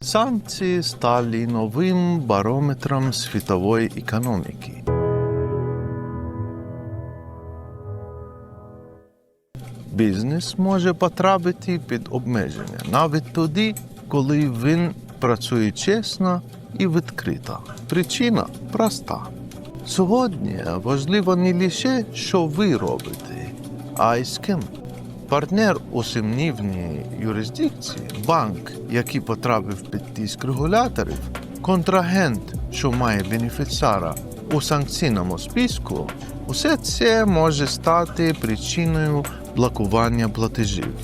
Санкції стали новим барометром світової економіки. Бізнес може потрапити під обмеження навіть тоді, коли він працює чесно і відкрито. Причина проста. Сьогодні важливо не лише, що ви робите, а й з ким. Партнер у сумнівній юрисдикції, банк, який потрапив під тиск регуляторів, контрагент, що має бенефіціара у санкційному списку, усе це може стати причиною блокування платежів,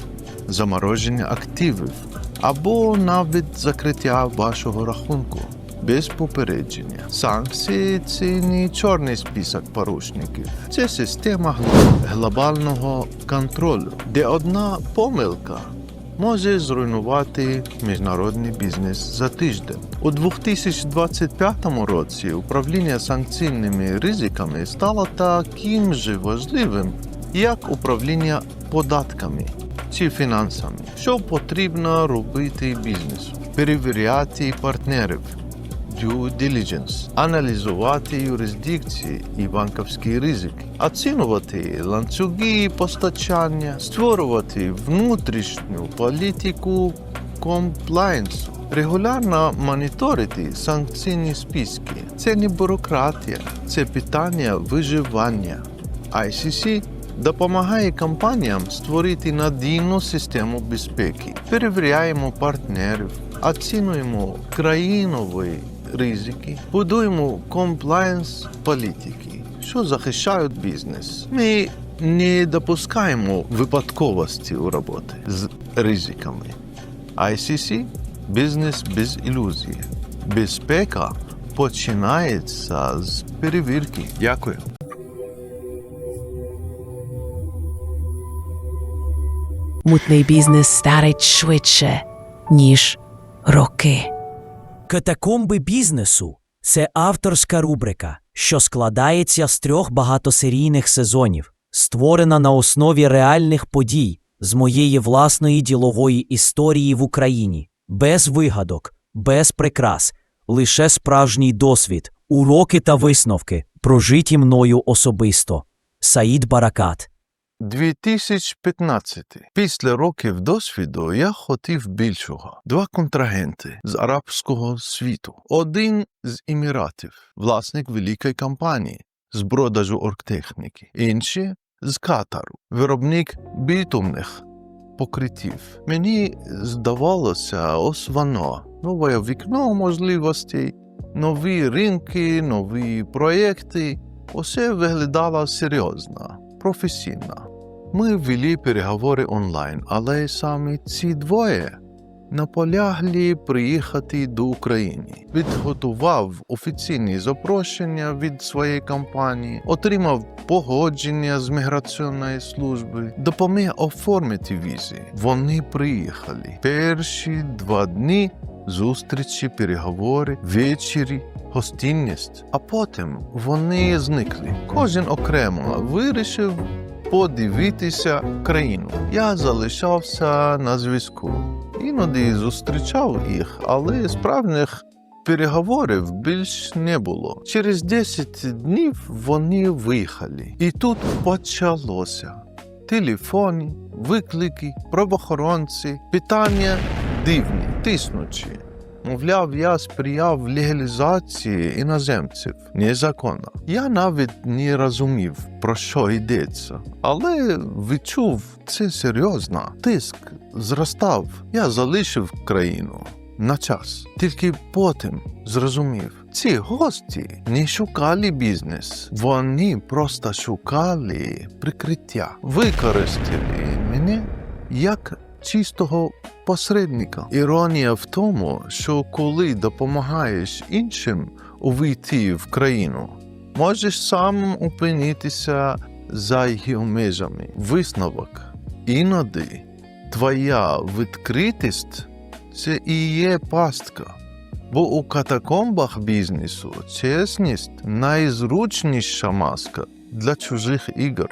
замороження активів або навіть закриття вашого рахунку без попередження. Санкції це не чорний список порушників, це система глобального контролю, де одна помилка може зруйнувати міжнародний бізнес за тиждень. У 2025 році управління санкційними ризиками стало таким же важливим, як управління податками чи фінансами. Що потрібно робити бізнесу? Перевіряти партнерів, due diligence, аналізувати юрисдикції і банківські ризики, оцінювати ланцюги постачання, створювати внутрішню політику комплайнсу, регулярно моніторити санкційні списки. Це не бюрократія, це питання виживання. ICC допомагає компаніям створити надійну систему безпеки. Перевіряємо партнерів, оцінюємо країнові ризики, будуємо комплаєнс політики, що захищають бізнес. Ми не допускаємо випадковості у роботи з ризиками. ICC – бізнес без ілюзії. Безпека починається з перевірки. Дякую. Мутний бізнес старить швидше, ніж роки. Катакомби бізнесу це авторська рубрика, що складається з трьох багатосерійних сезонів, створена на основі реальних подій з моєї власної ділової історії в Україні, без вигадок, без прикрас, лише справжній досвід, уроки та висновки, прожиті мною особисто. Саїд Баракат. 2015. Після років досвіду я хотів більшого. Два контрагенти з арабського світу. Один з Еміратів, власник великої компанії з продажу оргтехніки. Інший з Катару, виробник бітумних покриттів. Мені здавалося, ось воно. Нове вікно можливостей, нові ринки, нові проєкти. Усе виглядало серйозно, професійно. Ми вели переговори онлайн, але саме ці двоє наполягли приїхати до України. Підготував офіційні запрошення від своєї компанії, отримав погодження з міграційної служби, допоміг оформити візи. Вони приїхали. Перші два дні зустрічі, переговори, вечері. Гостинність, а потім вони зникли. Кожен окремо вирішив подивитися країну. Я залишався на зв'язку. Іноді зустрічав їх, але справжніх переговорів більш не було. Через 10 днів вони виїхали. І тут почалося. Телефони, виклики, правоохоронці, питання дивні, тиснучі. Мовляв, я сприяв легалізації іноземців незаконно. Я навіть не розумів, про що йдеться, але відчув це серйозно. Тиск зростав. Я залишив країну на час. Тільки потім зрозумів, ці гості не шукали бізнес, вони просто шукали прикриття, використали мене як чистого посередника. Іронія в тому, що коли допомагаєш іншим увійти в країну, можеш сам опинитися за її межами. Висновок. Іноді твоя відкритість це і є пастка. Бо у катакомбах бізнесу чесність найзручніша маска для чужих ігор.